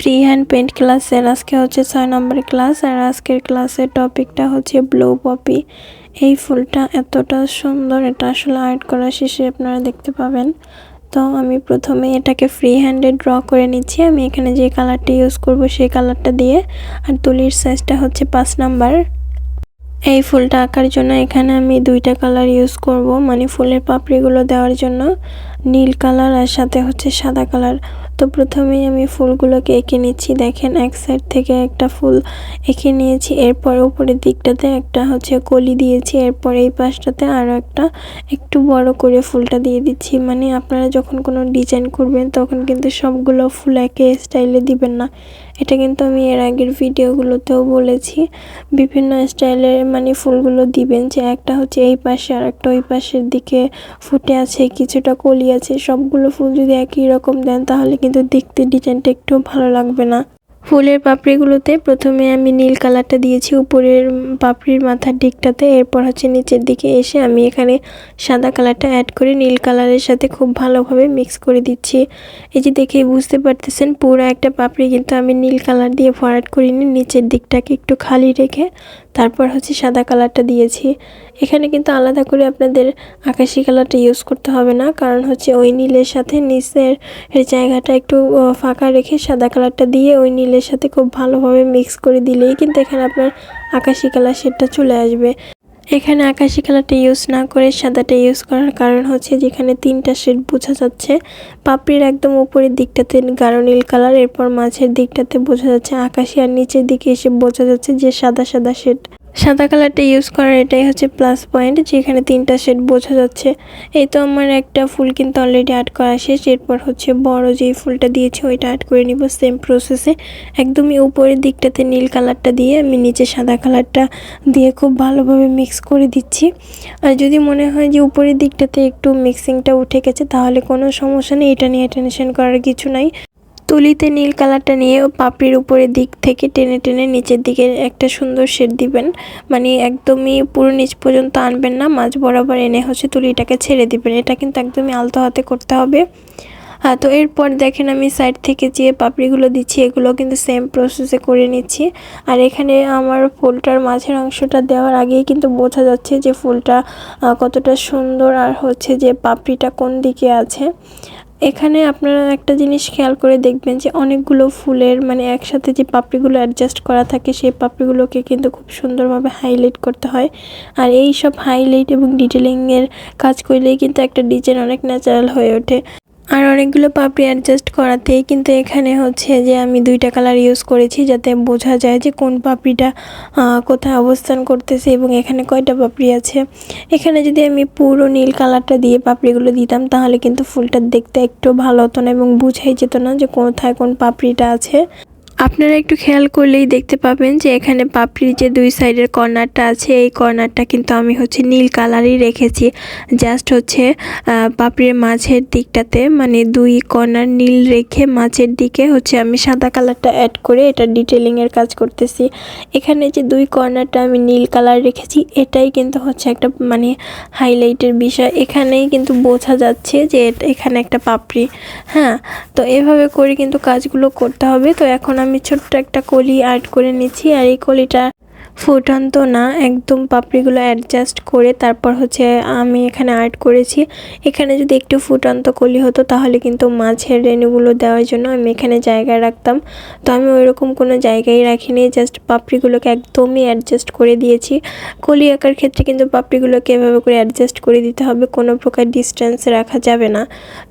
Free hand paint ক্লাসের আজকে হচ্ছে ছয় নম্বর ক্লাস আর আজকের ক্লাসের টপিকটা হচ্ছে ব্লু পপি এই ফুলটা এতটা সুন্দর, এটা আসলে আর্ট করা শেষে আপনারা দেখতে পাবেন। তো আমি প্রথমে এটাকে ফ্রি হ্যান্ডে ড্র করে নিচ্ছি। আমি এখানে যে কালারটা ইউজ করব সেই কালারটা দিয়ে, আর তুলির সাইজটা হচ্ছে পাঁচ নাম্বার। এই ফুলটা আঁকার জন্য এখানে আমি দুইটা কালার ইউজ করব মানে ফুলের পাপড়িগুলো দেওয়ার জন্য। নীল কালার আর সাথে হচ্ছে সাদা কালার তো প্রথমেই আমি ফুলগুলোকে এঁকে নিচ্ছি। দেখেন, এক সাইড থেকে একটা ফুল এঁকে নিয়েছি। এরপর উপরের দিকটাতে একটা হচ্ছে কলি দিয়েছি। এরপর এই পাশটাতে আরও একটা একটু বড় করে ফুলটা দিয়ে দিচ্ছি। মানে আপনারা যখন কোনো ডিজাইন করবেন, তখন কিন্তু সবগুলো ফুল একে স্টাইলে দিবেন না। এটা কিন্তু আমি এর আগের ভিডিওগুলোতেও বলেছি। বিভিন্ন স্টাইলের মানে ফুলগুলো দিবেন যে একটা হচ্ছে এই পাশে আর একটা ওই পাশের দিকে ফুটে আছে, কিছুটা কলি আছে। সবগুলো ফুল যদি একই রকম দেন, তাহলে কিন্তু দেখতে ডিজাইনটা একটু ভালো লাগবে না। ফুলের পাপড়িগুলোতে প্রথমে আমি নীল কালারটা দিয়েছি, উপরের পাপড়ির মাথার দিকটাতে, এরপর হচ্ছে নিচের দিকে এসে আমি এখানে সাদা কালারটা অ্যাড করে নীল কালারের সাথে খুব ভালোভাবে মিক্স করে দিচ্ছি। এই যে দেখে বুঝতে পারতেছেন, পুরো একটা পাপড়ি কিন্তু আমি নীল কালার দিয়ে ভরাট করিনি, নিচের দিকটাকে একটু খালি রেখে তারপর হচ্ছে সাদা কালারটা দিয়েছি। এখানে কিন্তু আলাদা করে আপনাদের আকাশি কালারটা ইউজ করতে হবে না। কারণ হচ্ছে ওই নীলের সাথে নিচের জায়গাটা একটু ফাঁকা রেখে সাদা কালারটা দিয়ে ওই নীলের সাথে খুব ভালোভাবে মিক্স করে দিলেই কিন্তু এখানে আপনার আকাশি কালার শেডটা চলে আসবে। এখানে আকাশি কালারটা ইউজ না করে সাদাটা ইউজ করার কারণ হচ্ছে যেখানে তিনটা শেড বোঝা যাচ্ছে। পাপড়ির একদম উপরের দিকটাতে গাঢ় নীল কালার, এরপর মাঝের দিকটাতে বোঝা যাচ্ছে আকাশি আর নিচের দিকে এসে বোঝা যাচ্ছে যে সাদা সাদা শেড সাদা কালারটা ইউজ করার এটাই হচ্ছে প্লাস পয়েন্ট যেখানে তিনটা শেড বোঝা যাচ্ছে। এই তো আমার একটা ফুল কিন্তু অলরেডি আর্ট করা শেষ, এরপর হচ্ছে বড় যেই ফুলটা দিয়েছি, ওইটা আর্ট করে নিব সেম প্রসেসে একদমই উপরের দিকটাতে নীল কালারটা দিয়ে আমি নিচে সাদা কালারটা দিয়ে খুব ভালোভাবে মিক্স করে দিচ্ছি। আর যদি মনে হয় যে উপরের দিকটাতে একটু মিক্সিংটা উঠে গেছে, তাহলে কোনো সমস্যা নেই, এটা নিয়ে টেনশন করার কিছু নাই। তুলিতে নীল কালারটা নিয়ে পাপড়ির উপরের দিক থেকে টেনে টেনে নিচের দিকে একটা সুন্দর শেড দিবেন। মানে একদমই পুরো নিচ পর্যন্ত আনবেন না, মাঝ বরাবর এনে হচ্ছে তুলিটাকে ছেড়ে দিবেন। এটা কিন্তু একদমই আলতো হাতে করতে হবে। হ্যাঁ তো এরপর দেখেন আমি সাইড থেকে যে পাপড়িগুলো দিচ্ছি, এগুলো কিন্তু সেম প্রসেসে করে নিচ্ছি। আর এখানে আমার ফুলটার মাঝের অংশটা দেওয়ার আগেই কিন্তু বোঝা যাচ্ছে যে ফুলটা কতটা সুন্দর আর হচ্ছে যে পাপড়িটা কোন দিকে আছে। এখানে আপনারা একটা জিনিস খেয়াল করে দেখবেন যে অনেকগুলো ফুলের মানে একসাথে যে পাপড়িগুলো অ্যাডজাস্ট করা থাকে, সেই পাপড়িগুলোকে কিন্তু খুব সুন্দরভাবে হাইলাইট করতে হয়। আর এই সব হাইলাইট এবং ডিটেলিংয়ের কাজ করলেই কিন্তু একটা ডিজাইন অনেক ন্যাচারাল হয়ে ওঠে। আর অনেকগুলো পাপড়ি অ্যাডজাস্ট করাতেই কিন্তু এখানে হচ্ছে যে আমি দুইটা কালার ইউজ করেছি যাতে বোঝা যায় যে কোন পাপড়িটা কোথায় অবস্থান করতেছে এবং এখানে কয়টা পাপড়ি আছে। এখানে যদি আমি পুরো নীল কালারটা দিয়ে পাপড়িগুলো দিতাম তাহলে কিন্তু ফুলটা দেখতে একটু ভালো হতো না এবং বুঝাই যেত না যে কোথায় কোন পাপড়িটা আছে। আপনারা একটু খেয়াল করলেই দেখতে পাবেন যে এখানে পাপড়ির যে দুই সাইডের কর্নারটা আছে, এই কর্নারটা কিন্তু আমি হচ্ছে নীল কালারই রেখেছি। জাস্ট হচ্ছে পাপড়ির মাঝের দিকটাতে মানে দুই কর্নার নীল রেখে মাঝের দিকে হচ্ছে আমি সাদা কালারটা অ্যাড করে এটা ডিটেলিংয়ের কাজ করতেছি। এখানে যে দুই কর্নারটা আমি নীল কালার রেখেছি, এটাই কিন্তু হচ্ছে একটা মানে হাইলাইটের বিষয়। এখানেই কিন্তু বোঝা যাচ্ছে যে এখানে একটা পাপড়ি। হ্যাঁ তো এভাবে করে কিন্তু কাজগুলো করতে হবে। তো এখন আমি আমি ছোট্ট একটা কলি আর্ট করে নিচ্ছি আর এই কলিটা ফুটন্ত না, একদম পাপড়িগুলো অ্যাডজাস্ট করে তারপর হচ্ছে আমি এখানে আর্ট করেছি। এখানে যদি একটু ফুটন্ত কলি হতো তাহলে কিন্তু মাছের রেণুগুলো দেওয়ার জন্য আমি এখানে জায়গায় রাখতাম। তো আমি ওই রকম কোনো জায়গায় রাখিনি জাস্ট পাপড়িগুলোকে একদমই অ্যাডজাস্ট করে দিয়েছি। কলি আঁকার ক্ষেত্রে কিন্তু পাপড়িগুলোকে এভাবে করে অ্যাডজাস্ট করে দিতে হবে, কোনো প্রকার ডিস্টেন্স রাখা যাবে না।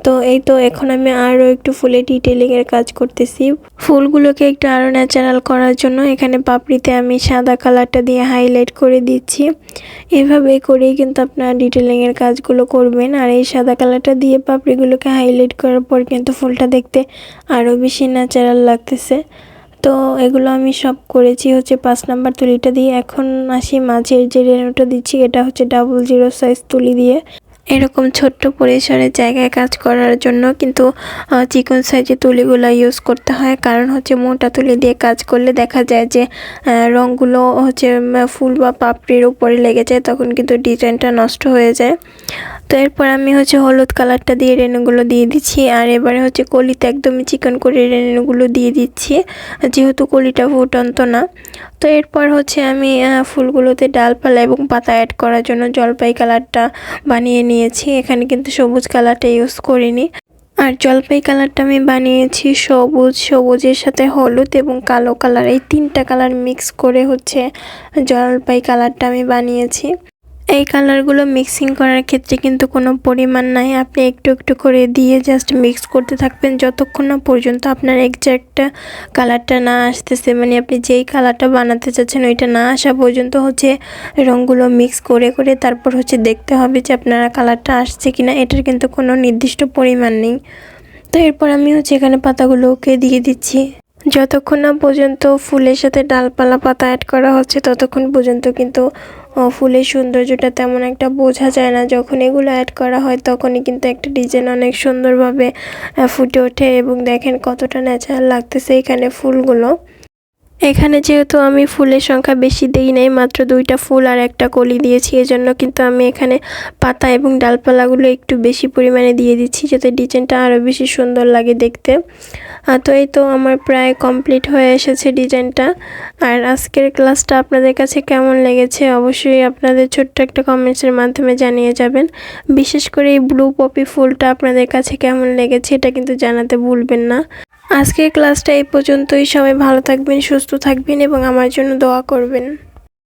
তো এই তো এখন আমি আরও একটু ফুলে ডিটেলিংয়ের কাজ করতেছি। ফুলগুলোকে একটু আরও ন্যাচারাল করার জন্য এখানে পাপড়িতে আমি সাদা কালারটা দিয়ে হাইলাইট করে দিচ্ছি। এভাবে করেই কিন্তু আপনারা ডিটেলিংয়ের কাজগুলো করবেন। আর এই সাদা কালারটা দিয়ে পাপড়িগুলোকে হাইলাইট করার পর কিন্তু ফুলটা দেখতে আরও বেশি ন্যাচারাল লাগতেছে। তো এগুলো আমি সব করেছি হচ্ছে পাঁচ নাম্বার তুলিটা দিয়ে। এখন আসি মাঝের যে রেনুটা দিচ্ছি, এটা হচ্ছে ডাবল জিরো সাইজ তুলি দিয়ে। এরকম ছোট্ট পরিসরের জায়গায় কাজ করার জন্য কিন্তু চিকন সাইজের তুলিগুলো ইউজ করতে হয়। কারণ হচ্ছে মোটা তুলি দিয়ে কাজ করলে দেখা যায় যে রঙগুলো হচ্ছে ফুল বা পাপড়ির উপরে লেগে যায়, তখন কিন্তু ডিজাইনটা নষ্ট হয়ে যায়। তো এরপর আমি হচ্ছে হলুদ কালারটা দিয়ে রেণুগুলো দিয়ে দিচ্ছি। আর এবারে হচ্ছে কলিতে একদমই চিকন করে রেণুগুলো দিয়ে দিচ্ছি। যেহেতু কলিটা ফুটন্ত না। তো এরপর হচ্ছে আমি ফুলগুলোতে ডালপালা এবং পাতা অ্যাড করার জন্য জলপাই কালারটা বানিয়ে নিয়েছি এখানে কিন্তু সবুজ কালারটা ইউজ করিনি। আর জলপাই কালারটা আমি বানিয়েছি। সবুজ, সবুজের সাথে হলুদ এবং কালো কালার। এই তিনটা কালার মিক্স করে হচ্ছে জলপাই কালারটা আমি বানিয়েছি। এই কালারগুলো মিক্সিং করার ক্ষেত্রে কিন্তু কোনো পরিমাণ নাই। আপনি একটু একটু করে দিয়ে জাস্ট মিক্স করতে থাকবেন। যতক্ষণ না পর্যন্ত আপনার এক্স্যাক্ট কালারটা না আসতেছে মানে আপনি যেই কালারটা বানাতে চাচ্ছেন ওইটা না আসা পর্যন্ত হচ্ছে রঙগুলো মিক্স করে করে তারপর হচ্ছে দেখতে হবে যে আপনারা কালারটা আসছে কিনা। এটার কিন্তু কোনো নির্দিষ্ট পরিমাণ নেই। তো এরপর আমি হচ্ছে এখানে পাতাগুলোকে দিয়ে দিচ্ছি। যতক্ষণ না পর্যন্ত ফুলের সাথে ডালপালা পাতা অ্যাড করা হচ্ছে, ততক্ষণ পর্যন্ত কিন্তু ফুলের সৌন্দর্যটা তেমন একটা বোঝা যায় না। যখন এগুলো অ্যাড করা হয়, তখনই কিন্তু একটা ডিজাইন অনেক সুন্দরভাবে ফুটে ওঠে এবং দেখেন কতটা ন্যাচারাল লাগতেছে এখানে ফুলগুলো। এখানে যেহেতু আমি ফুলের সংখ্যা বেশি দেই নাই, মাত্র দুইটা ফুল আর একটা কলি দিয়েছি, এজন্য কিন্তু আমি এখানে পাতা এবং ডালপালাগুলো একটু বেশি পরিমাণে দিয়ে দিচ্ছি, যাতে ডিজাইনটা আরও বেশি সুন্দর লাগে দেখতে। তো এই তো আমার প্রায় কমপ্লিট হয়ে এসেছে ডিজাইনটা। আর আজকের ক্লাসটা আপনাদের কাছে কেমন লেগেছে অবশ্যই আপনাদের ছোট্ট একটা কমেন্টসের মাধ্যমে জানিয়ে যাবেন। বিশেষ করে এই ব্লু পপি ফুলটা আপনাদের কাছে কেমন লেগেছে, এটা কিন্তু জানাতে ভুলবেন না। আজকের ক্লাসটা এই পর্যন্তই। সবাই ভালো থাকবেন সুস্থ থাকবেন এবং আমার জন্য দোয়া করবেন।